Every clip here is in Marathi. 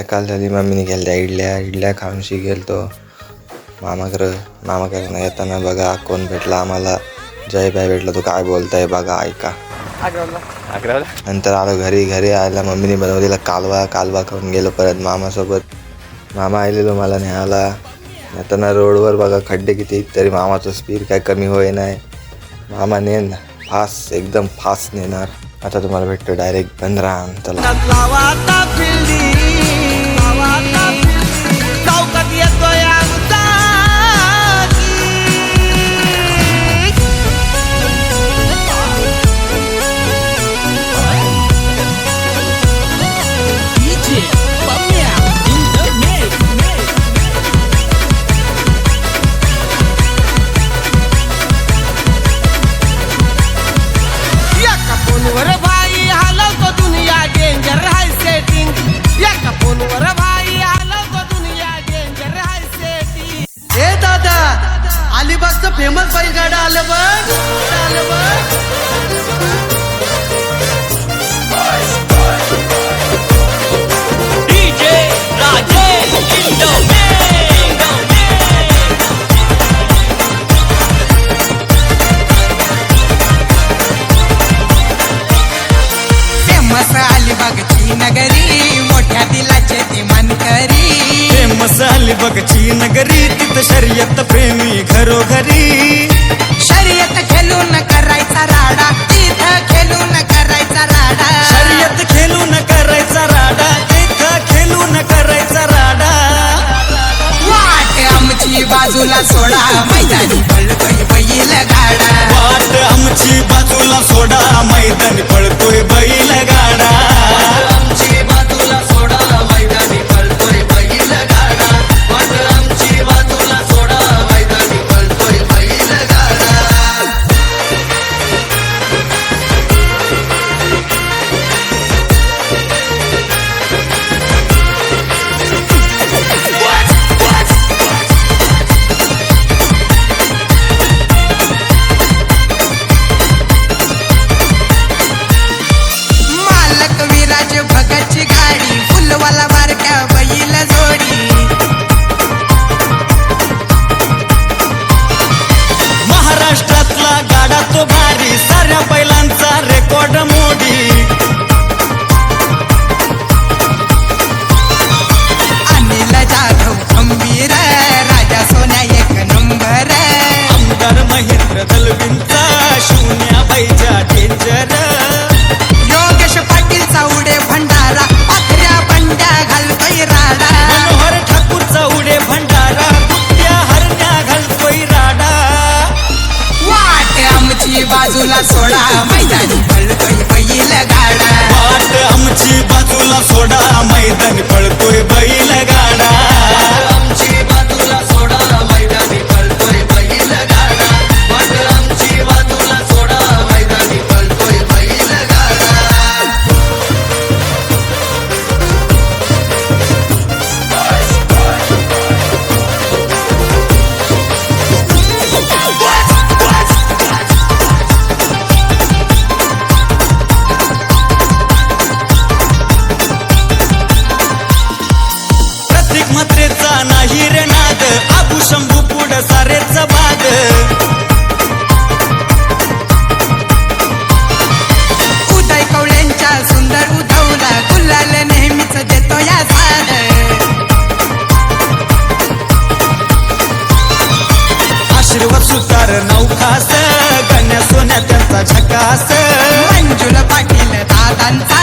सकाळ झाली मम्मीने गेल्या इडल्या. इडल्या खाऊनशी गेलतो. मामाकडं नाही येताना बघा कोण भेटला आम्हाला. जय बाय भेटला तो काय बोलताय बघा ऐका. नंतर आलो घरी घरी आयला मम्मीने बनवलेला कालवा कालवा खाऊन गेलो परत मामासोबत. मामा आलेलो मला न्यायला. येताना रोडवर बघा खड्डे किती तरी मामाचं स्पीड काय कमी होई नाही मामा नेन फास्ट एकदम फास्ट नेणार. आता तुम्हाला भेटतो डायरेक्ट बंद चला. प्रकाश मंजुल पाटील दादांचा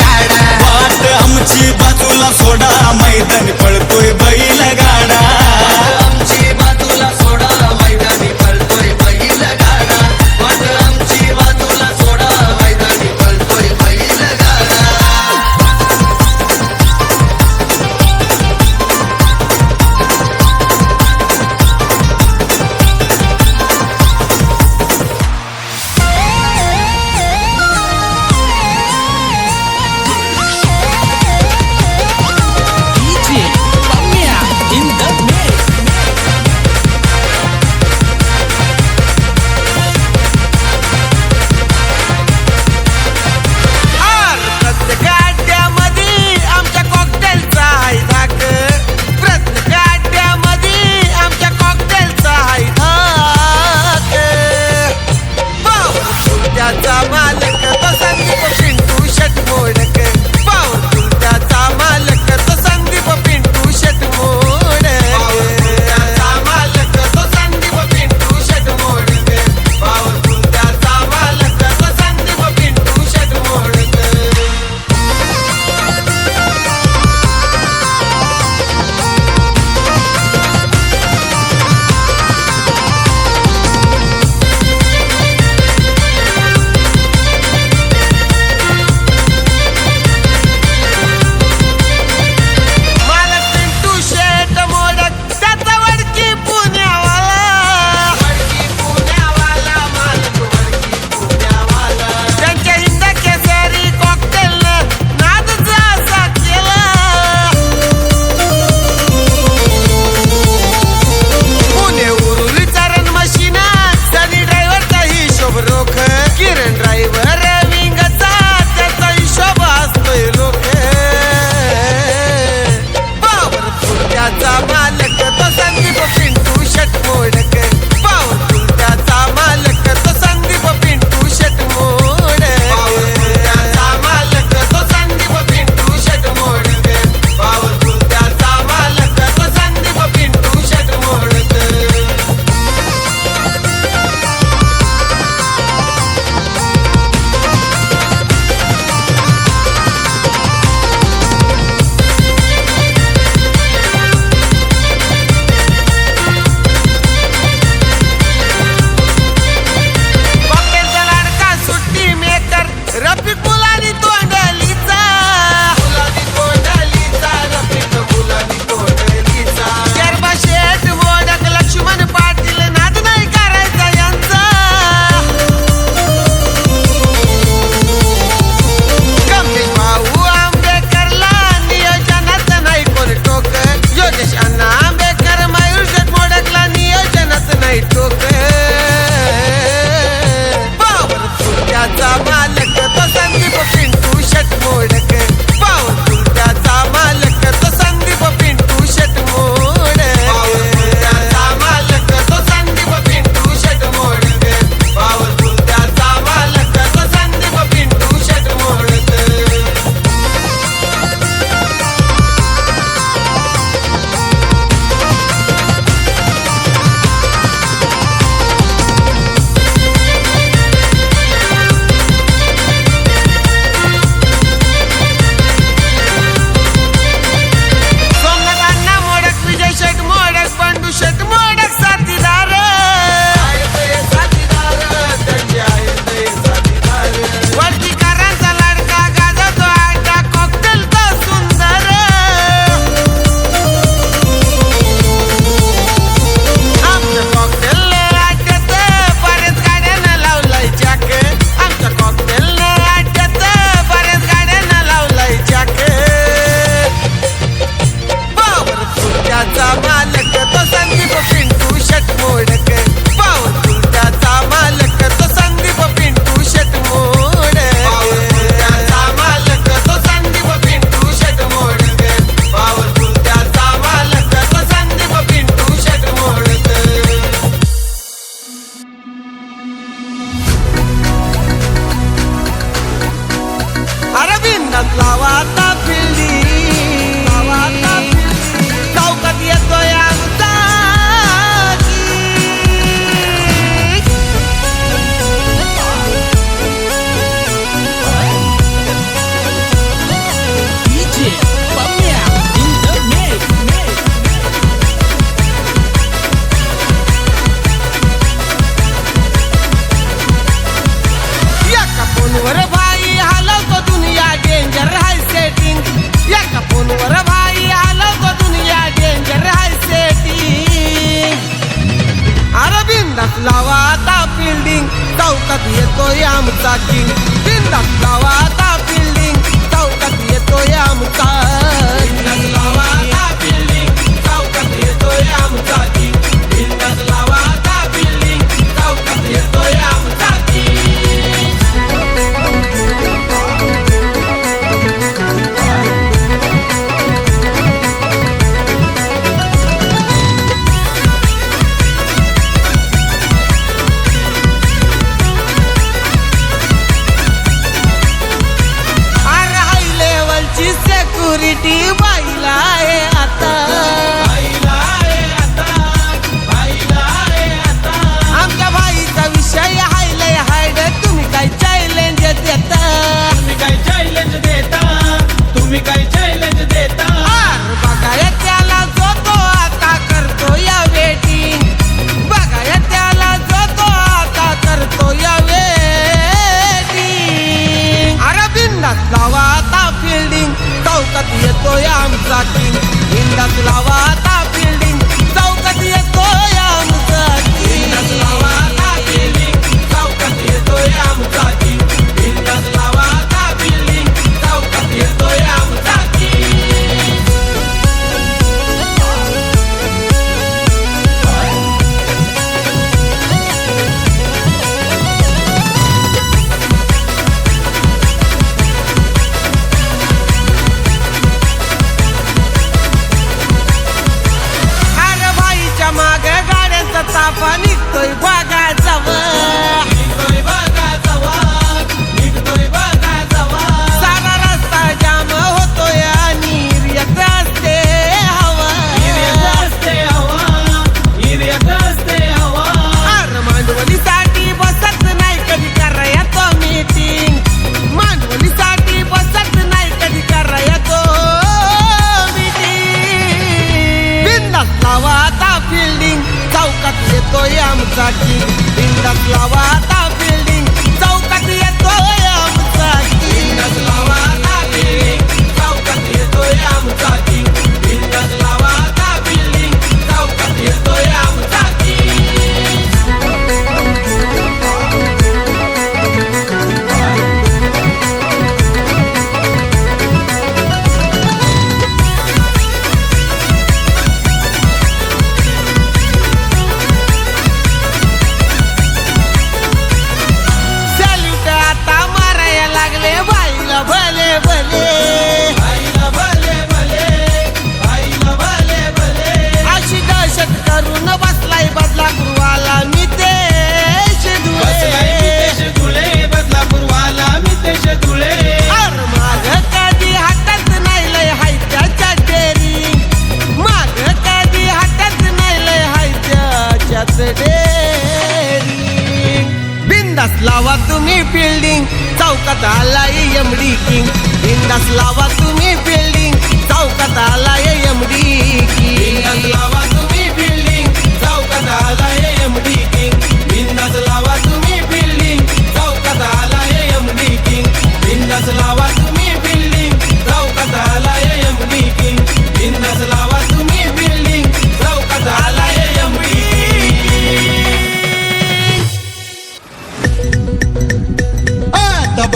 गाडा वाट आमची बाजूला सोडा मैदानी पळतोय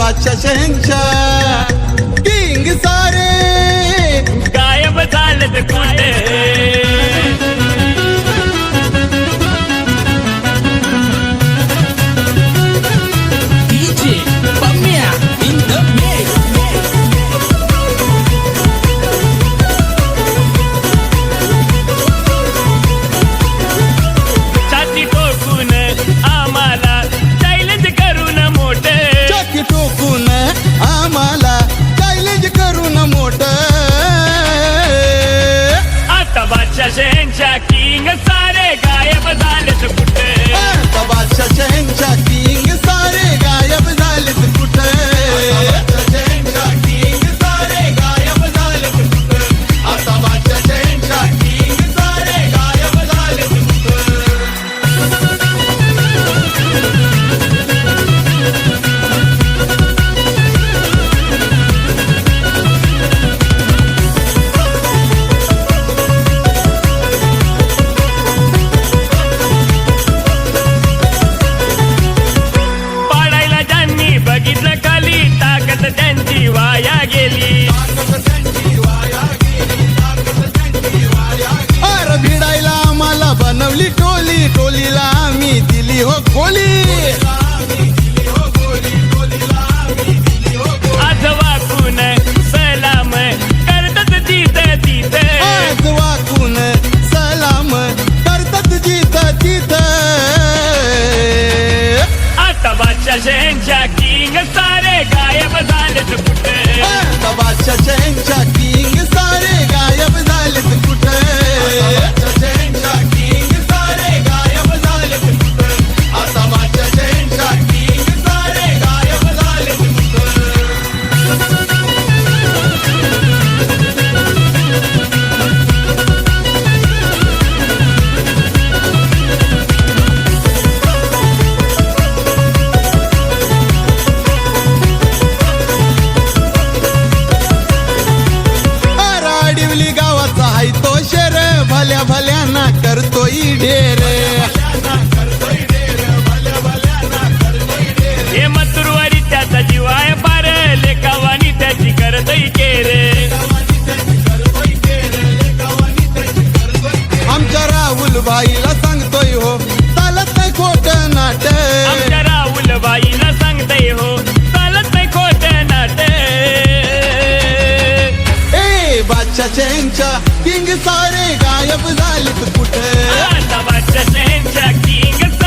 दबाच्या शहंशाह किंग सारे. गायब झालं कुठे? çaça en çak चेंच्या किंग सारे गायब झालेत कुठे? King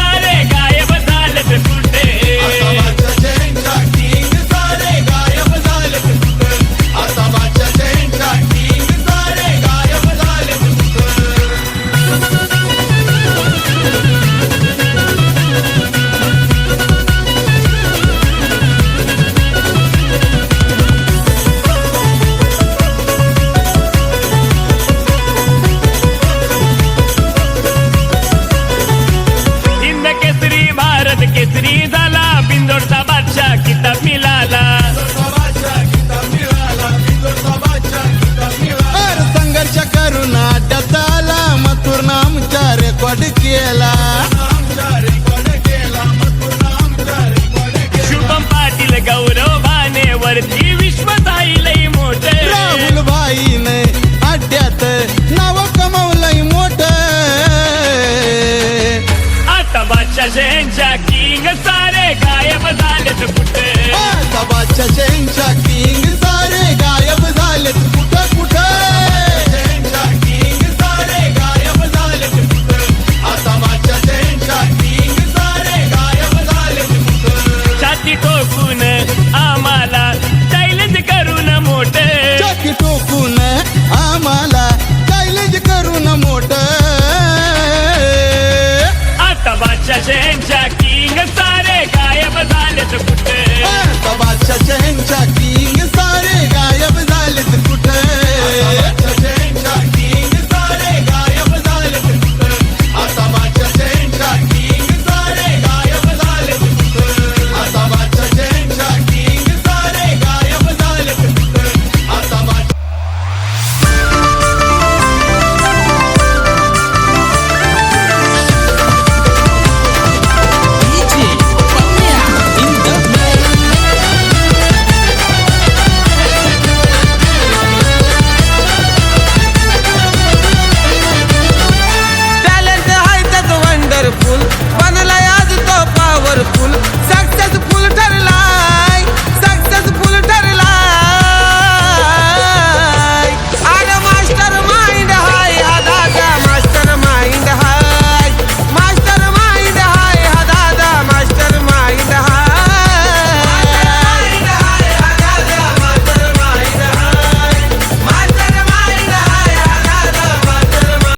attack.